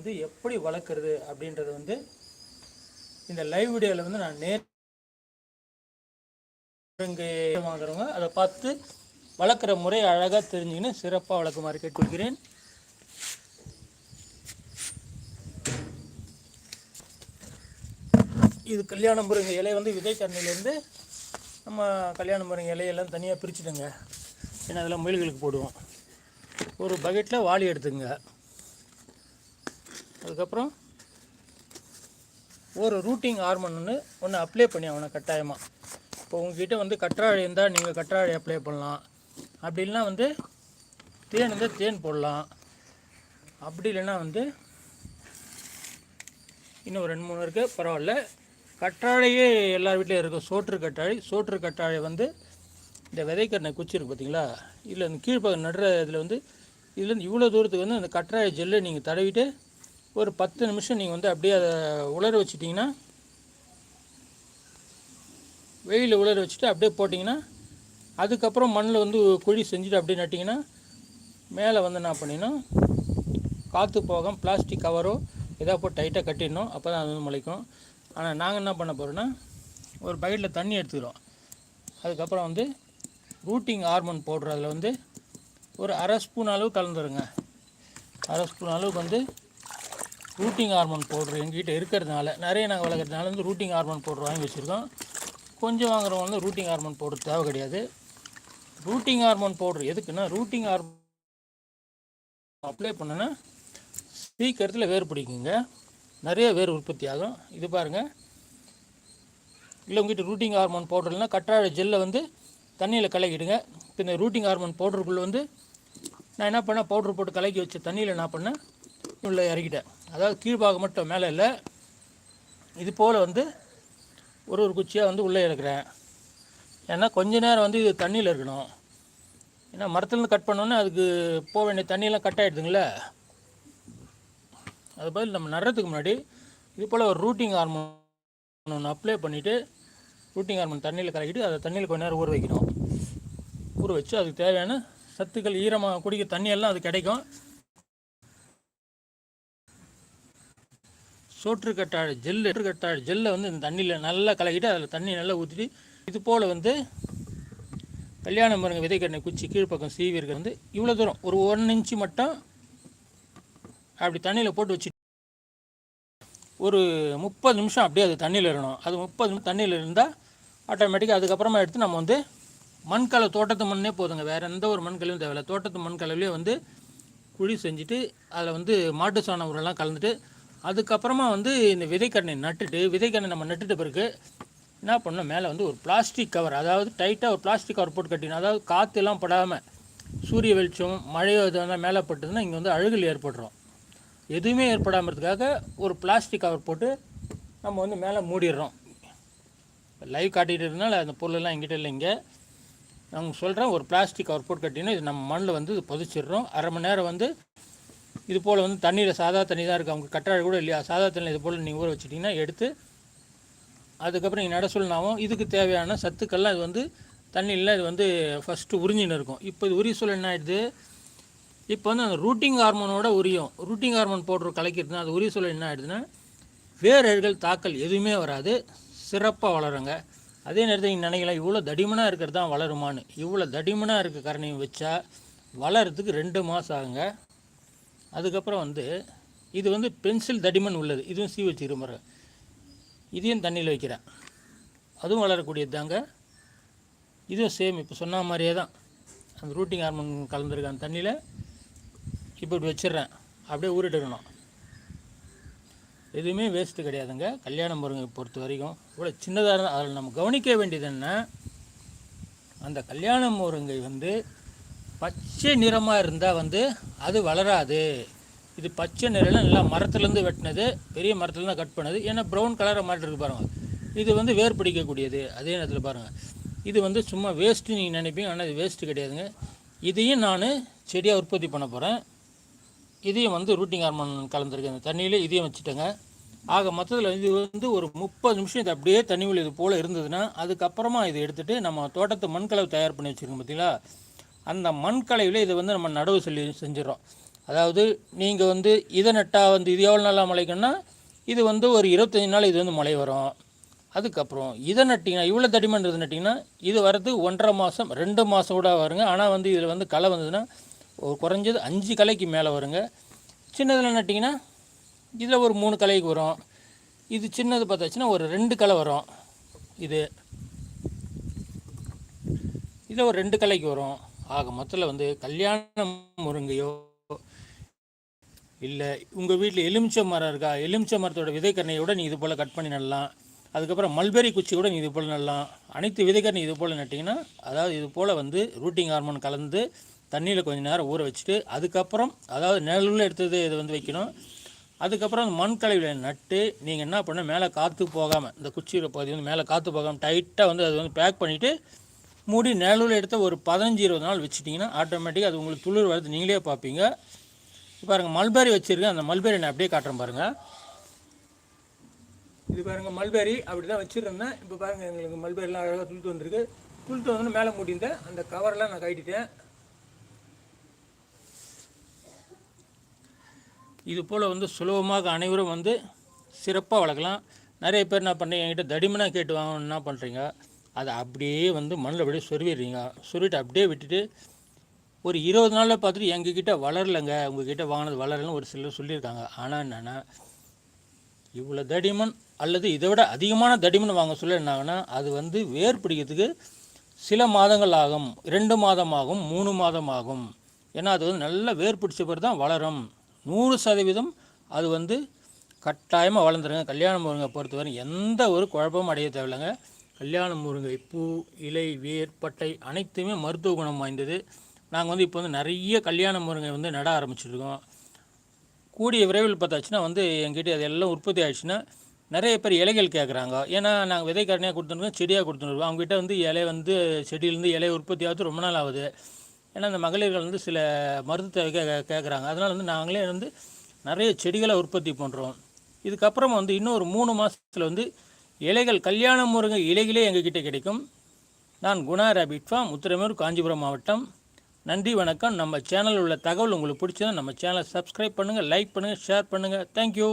வந்து எப்படி வளர்க்குறது அப்படின்றத வந்து இந்த லைவ் வீடியோவில் வந்து நான் நேர் வாங்குறவங்க அதை பார்த்து வளர்க்குற முறை அழகாக தெரிஞ்சுக்கின்னு சிறப்பாக வளர்க்குமாறு கேட்டுக்கொள்கிறேன் இது கல்யாண முருங்கை இலை வந்து விதைக்கரணையிலேருந்து நம்ம கல்யாண முருங்கை இலையெல்லாம் தனியாக பிரிச்சுடுங்க. ஏன்னா அதெல்லாம் முயல்களுக்கு போடுவோம். ஒரு பக்கெட்டில் வாளி எடுத்துங்க அதுக்கப்புறம் ஒரு ரூட்டிங் ஹார்மோன் ஒன்று ஒன்று அப்ளை பண்ணி அவனை கட்டாயமாக இப்போ உங்ககிட்ட வந்து கற்றாழை இருந்தால் நீங்கள் கற்றாழை அப்ளை பண்ணலாம். அப்படி இல்லைன்னா வந்து தேன் இருந்தால் தேன் போடலாம். அப்படி இல்லைன்னா வந்து இன்னும் ஒரு ரெண்டு மூணு இருக்குது பரவாயில்ல. கற்றாழையே எல்லார் வீட்லேயும் இருக்கும். சோற்று கற்றாழை சோற்று கற்றாழை வந்து இந்த விதைக்கரணை குச்சி இருக்குது பார்த்தீங்களா இல்லை இந்த கீழ்ப்பக்கம் நடுற இதில் வந்து இதுலேருந்து இவ்வளோ தூரத்துக்கு வந்து அந்த கற்றாழை ஜெல்லை நீங்கள் தடவிட்டு ஒரு பத்து நிமிஷம் நீங்கள் வந்து அப்படியே அதை உலர வச்சிட்டிங்கன்னா வெயிலில் உலர வச்சுட்டு அப்படியே போட்டிங்கன்னா அதுக்கப்புறம் மண்ணில் வந்து குழி செஞ்சுட்டு அப்படியே நட்டிங்கன்னா மேலே வந்து என்ன பண்ணிடணும் காற்று போகாம பிளாஸ்டிக் கவரோ எதாவது போட்டு டைட்டாக கட்டிடணும். அப்போ தான் அது வந்து முளைக்கும். ஆனால் நாங்கள் என்ன பண்ண போகிறோன்னா ஒரு பக்கெட்டில் தண்ணி எடுத்துக்கிறோம். அதுக்கப்புறம் வந்து ரூட்டிங் ஹார்மோன் பவுட்ரு அதில் வந்து ஒரு அரை ஸ்பூன் அளவு கலந்துருங்க. அரை ஸ்பூன் அளவுக்கு வந்து ரூட்டிங் ஹார்மோன் பவுட்ரு எங்ககிட்ட இருக்கிறதுனால நிறைய நாங்கள் வளர்க்குறதுனால வந்து ரூட்டிங் ஹார்மோன் பவுட்ரு வாங்கி வச்சுருக்கோம். கொஞ்சம் வாங்குறவங்க வந்து ரூட்டிங் ஹார்மோன் பவுடர் தேவை கிடையாது. ரூட்டிங் ஹார்மோன் பவுட்ரு எதுக்குன்னா ரூட்டிங் ஹார்மோன் அப்ளை பண்ணோன்னா சீக்கிரத்தில் வேர் பிடிக்குங்க. நிறைய வேர் உற்பத்தி ஆகும். இது பாருங்கள் இல்லை உங்ககிட்ட ரூட்டிங் ஹார்மோன் பவுடர் கற்றாழ கற்றாழை ஜெல்லை வந்து தண்ணியில் கலக்கிடுங்க. இப்போ இந்த ரூட்டிங் ஹார்மோன் பவுடருக்குள்ளே வந்து நான் என்ன பண்ணேன் பவுடர் போட்டு கலக்கி வச்ச தண்ணியில் என்ன பண்ணேன் உள்ளே இறக்கிட்டேன். அதாவது கீழ்பாகம் மட்டும் மேலே இல்லை. இது போல் வந்து ஒரு ஒரு குச்சியாக வந்து உள்ளே இறக்குறேன். ஏன்னா கொஞ்ச நேரம் வந்து இது தண்ணியில் இருக்கணும். ஏன்னா மரத்துலேருந்து கட் பண்ணோன்னே அதுக்கு போக வேண்டிய தண்ணியெல்லாம் கட் ஆகிடுதுங்களே அது பதில் நம்ம நடுறதுக்கு முன்னாடி இது போல் ஒரு ரூட்டிங் ஹார்மோன் ஒன்று அப்ளை பண்ணிவிட்டு ரூட்டிங் ஹார்மோன் தண்ணியில் கலக்கிட்டு அதை தண்ணியில் கொஞ்ச நேரம் ஊற வைக்கணும். ஊற வச்சு அதுக்கு தேவையான சத்துக்கள் ஈரமாக குடிக்க தண்ணியெல்லாம் அது கிடைக்கும். சோற்று கட்டாழ ஜெல்லு சோற்று கட்டாழ ஜெல்லை வந்து இந்த தண்ணியில் நல்லா கலக்கிட்டு அதில் தண்ணி நல்லா ஊற்றிட்டு இது போல் வந்து கல்யாண மருங்க விதைக்கண்ணை குச்சி கீழ்ப்பக்கம் சீவியர்கள் வந்து இவ்வளோ தூரம். ஒரு ஒன் இன்ச்சு மட்டும் அப்படி தண்ணியில் போட்டு வச்சு ஒரு முப்பது நிமிஷம் அப்படியே அது தண்ணியில் இருக்கணும். அது முப்பது நிமிஷம் தண்ணியில் இருந்தால் ஆட்டோமேட்டிக்காக அதுக்கப்புறமா எடுத்து நம்ம வந்து மண்கலை தோட்டத்து மண்ணே போதுங்க. வேறு எந்த ஒரு மண்கலையும் தேவையில்லை. தோட்டத்து மண்கலவிலே வந்து குழி செஞ்சுட்டு அதில் வந்து மாட்டு சாணம் உரெல்லாம் கலந்துட்டு அதுக்கப்புறமா வந்து இந்த விதைக்கண்ணை நட்டுட்டு விதைக்கண்ணை நம்ம நட்டுட்ட பிறகு என்ன பண்ணணும்? மேலே வந்து ஒரு பிளாஸ்டிக் கவர் அதாவது டைட்டாக ஒரு பிளாஸ்டிக் கவர் போட்டு கட்டினோம் அதாவது காற்றுலாம் படாமல் சூரிய வெளிச்சம் மழையோ இதெல்லாம் மேலே பட்டுதுன்னா இங்கே வந்து அழுகல் ஏற்படுறோம் எதுவுமே ஏற்படாமறதுக்காக ஒரு பிளாஸ்டிக் கவர் போட்டு நம்ம வந்து மேலே மூடிடுறோம். லைவ் காட்டிகிட்டு இருந்தால அந்த பொருளெல்லாம் எங்கிட்ட இல்லை இங்கே. நான் சொல்கிறேன் ஒரு பிளாஸ்டிக் கவர் போட்டு கட்டினா இது நம்ம மண்ணில் வந்து இது புதைச்சிடுறோம். அரை மணி நேரம் வந்து இது போல் வந்து தண்ணியில் சாதா தண்ணி தான் இருக்குது அவங்க கற்றாழை கூட இல்லையா? சாதா தண்ணியில் இது போல் நீங்கள் ஊற வச்சுட்டிங்கன்னா எடுத்து அதுக்கப்புறம் நீங்கள் நட சொல்லனாவும் இதுக்கு தேவையான சத்துக்கள்லாம் இது வந்து தண்ணியில் இது வந்து ஃபஸ்ட்டு உறிஞ்சின்னு இருக்கும். இப்போ இது உரிய சூழல் என்ன ஆயிடுது? இப்போ வந்து அந்த ரூட்டிங் ஹார்மோனோட உரியும். ரூட்டிங் ஹார்மோன் போடுற கலக்கிட்டுனா அது உரிய சூழல் என்ன ஆயிடுதுன்னா வேரழுகள் தாக்கல் எதுவுமே வராது. சிறப்பாக வளருங்க. அதே நேரத்தில் நீங்கள் நினைக்கலாம் இவ்வளோ தடிமனாக இருக்கிறது தான் வளருமான்னு. இவ்வளோ தடிமனாக இருக்க கரணையும் வச்சா வளர்கிறதுக்கு ரெண்டு மாதம் ஆகுங்க. அதுக்கப்புறம் வந்து இது வந்து பென்சில் தடிமன் உள்ளது. இதுவும் சீ வச்சுக்கிற முறை இதையும் தண்ணியில் வைக்கிறேன். அதுவும் வளரக்கூடியது தாங்க. இதுவும் சேம் இப்போ சொன்ன மாதிரியே தான். அந்த ரூட்டிங் ஹார்மோன் கலந்துருக்க அந்த தண்ணியில் இப்போ இப்படி வச்சிடுறேன். அப்படியே ஊறிட்டுக்கணும் எதுவுமே வேஸ்ட்டு கிடையாதுங்க. கல்யாண முருங்கை பொறுத்த வரைக்கும். இவ்வளோ சின்னதாக இருந்தால் அதில் நம்ம கவனிக்க வேண்டியது என்ன? அந்த கல்யாண முருங்கை வந்து பச்சை நிறமாக இருந்தால் வந்து அது வளராது. இது பச்சை நிறம் நல்லா மரத்துலேருந்து வெட்டினது பெரிய மரத்துலேருந்து கட் பண்ணது. ஏன்னா ப்ரௌன் கலரை மாதிரி இருக்கு பாருங்கள் இது வந்து வேர் பிடிக்கக்கூடியது. அதே நேரத்தில் பாருங்கள் இது வந்து சும்மா வேஸ்ட்டு நீங்கள் நினைப்பீங்க. ஆனால் இது வேஸ்ட்டு கிடையாதுங்க. இதையும் நான் செடியாக உற்பத்தி பண்ண போகிறேன் இதையும் வந்து ரூட்டிங் ஹார்மோன் கலந்துருக்கேன். அந்த தண்ணியில் இதையும் வச்சுட்டேங்க. ஆக மொத்தத்தில் இது வந்து ஒரு முப்பது நிமிஷம் இது அப்படியே தண்ணியில் இது போல் இருந்ததுன்னா அதுக்கப்புறமா இதை எடுத்துகிட்டு நம்ம தோட்டத்து மண்கலவை தயார் பண்ணி வச்சுருக்கோம் பார்த்தீங்களா? அந்த மண் கலையில் இதை வந்து நம்ம நடவு சொல்லி செஞ்சிடறோம். அதாவது நீங்கள் வந்து இதை நட்டால் வந்து இது எவ்வளோ நாளாக முளைக்குன்னா இது வந்து ஒரு இருபத்தஞ்சி நாள் இது வந்து முளை வரும். அதுக்கப்புறம் இதை நட்டிங்கன்னா இவ்வளோ தடிமன் இது நட்டிங்கன்னா இது வரது ஒன்றரை மாதம் ரெண்டு மாதம் கூட வருங்க. ஆனால் வந்து இதில் வந்து களை வந்ததுன்னா ஒரு குறைஞ்சது அஞ்சு கலைக்கு மேலே வருங்க. சின்னதில் நட்டிங்கன்னா இதில் ஒரு மூணு கலைக்கு வரும். இது சின்னது பார்த்தாச்சுன்னா ஒரு ரெண்டு களை வரும். இது. இதில் ஒரு ரெண்டு கலைக்கு வரும். ஆக மொத்தத்தில் வந்து கல்யாணம் முருங்கையோ இல்லை உங்கள் வீட்டில் எலுமிச்சை மரம் இருக்கா? எலுமிச்சை மரத்தோட விதைக்கரணையை விட நீ இது போல் கட் பண்ணி நடலாம். அதுக்கப்புறம் மல்பெரி குச்சி கூட நீ இது போல் நடலாம். அனைத்து விதைக்கரணை இது போல் நட்டிங்கன்னா அதாவது இது போல் வந்து ரூட்டிங் ஹார்மோன் கலந்து தண்ணியில் கொஞ்சம் நேரம் ஊற வச்சுட்டு அதுக்கப்புறம் அதாவது நிழலில் எடுத்தது இது வந்து வைக்கணும்? அதுக்கப்புறம் அந்த மண் கலவையில் நட்டு நீங்கள் என்ன பண்ண மேலே காற்று போகாமல் இந்த குச்சியில் பகுதி வந்து மேலே காற்று போகாமல் டைட்டாக வந்து அது வந்து பேக் பண்ணிவிட்டு மூடி நிழலுள்ள எடுத்த ஒரு பதினஞ்சு இருபது நாள் வச்சுட்டிங்கன்னா ஆட்டோமேட்டிக்காக அது உங்களுக்கு துளிர் வரது நீங்களே பார்ப்பீங்க. இப்போ பாருங்கள் மல்பெரி வச்சுருக்கேன். அந்த மல்பெரி நான் அப்படியே காட்டுறேன் பாருங்கள் இது பாருங்கள் மல்பெரி அப்படி தான் வச்சுருந்தேன். இப்போ பாருங்கள் எங்களுக்கு மல்பெரிலாம் அழகாக துளுத்து வந்திருக்கு. துளுத்து வந்து மேலே மூடியிருந்தேன் அந்த கவரெல்லாம் நான் கட்டிட்டேன் இது போல் வந்து சுலபமாக அனைவரும் வந்து சிறப்பாக வளர்க்கலாம். நிறைய பேர் என்ன பண்ணுறீங்க என்கிட்ட தடிமனாக கேட்டு வாங்கணும் என்ன பண்ணுறீங்க அதை அப்படியே வந்து மண்ணில் அப்படியே சொருவிடுறீங்க. சொருவிட்டு அப்படியே விட்டுட்டு ஒரு இருபது நாளில் பார்த்துட்டு எங்ககிட்ட வளரலைங்க. உங்ககிட்ட வாங்கினது வளரலன்னு ஒரு சிலர் சொல்லியிருக்காங்க. ஆனால் என்னென்னா இவ்வளோ தடிமன் அல்லது இதை விட அதிகமான தடிமன் வாங்க சொல்ல என்னாங்கன்னா அது வந்து வேர் பிடிக்கிறதுக்கு சில மாதங்கள் ஆகும். ரெண்டு மாதம் ஆகும் மூணு மாதம் ஆகும் ஏன்னா அது வந்து நல்லா வேர் பிடிச்ச பிறகு தான் வளரும். நூறு சதவீதம் அது வந்து கட்டாயமாக வளர்ந்துருங்க. கல்யாணம் முருங்கை பொறுத்தவரை எந்த ஒரு குழப்பமும் அடைய தேவையில்லைங்க. கல்யாண முருங்கை பூ இலை வேர் பட்டை அனைத்துமே மருத்துவ குணம் வாய்ந்தது. நாங்கள் வந்து இப்போ வந்து நிறைய கல்யாண முருங்கை வந்து நட ஆரம்பிச்சிருக்கோம். கூடிய விரைவில் பார்த்தாச்சுன்னா வந்து எங்கிட்ட அது எல்லாம் உற்பத்தி ஆயிடுச்சுன்னா நிறைய பேர் இலைகள் கேட்குறாங்க ஏன்னா நாங்கள் விதைக்கரணையாக கொடுத்துருக்கோம் செடியாக கொடுத்துருக்கோம் அவங்ககிட்ட வந்து இலை வந்து செடியிலேருந்து இலை உற்பத்தி ஆகுது ரொம்ப நாள் ஆகுது. ஏன்னா இந்த மகளிர்கள் வந்து சில மருத்துவ கே கேட்குறாங்க அதனால் வந்து நாங்களே வந்து நிறைய செடிகளை உற்பத்தி பண்ணுறோம் இதுக்கப்புறம் வந்து இன்னும் ஒரு மூணு மாதத்தில் வந்து இலைகள் கல்யாண முருங்கை இலைகளே எங்ககிட்ட கிடைக்கும். நான் குணா ரேபிட் ஃபார்ம் உத்திரமேரூர் காஞ்சிபுரம் மாவட்டம். நன்றி வணக்கம். நம்ம சேனலில் உள்ள தகவல் உங்களுக்கு பிடிச்சதுன்னா நம்ம சேனலை சப்ஸ்கிரைப் பண்ணுங்கள் லைக் பண்ணுங்கள் ஷேர் பண்ணுங்கள் தேங்க்யூ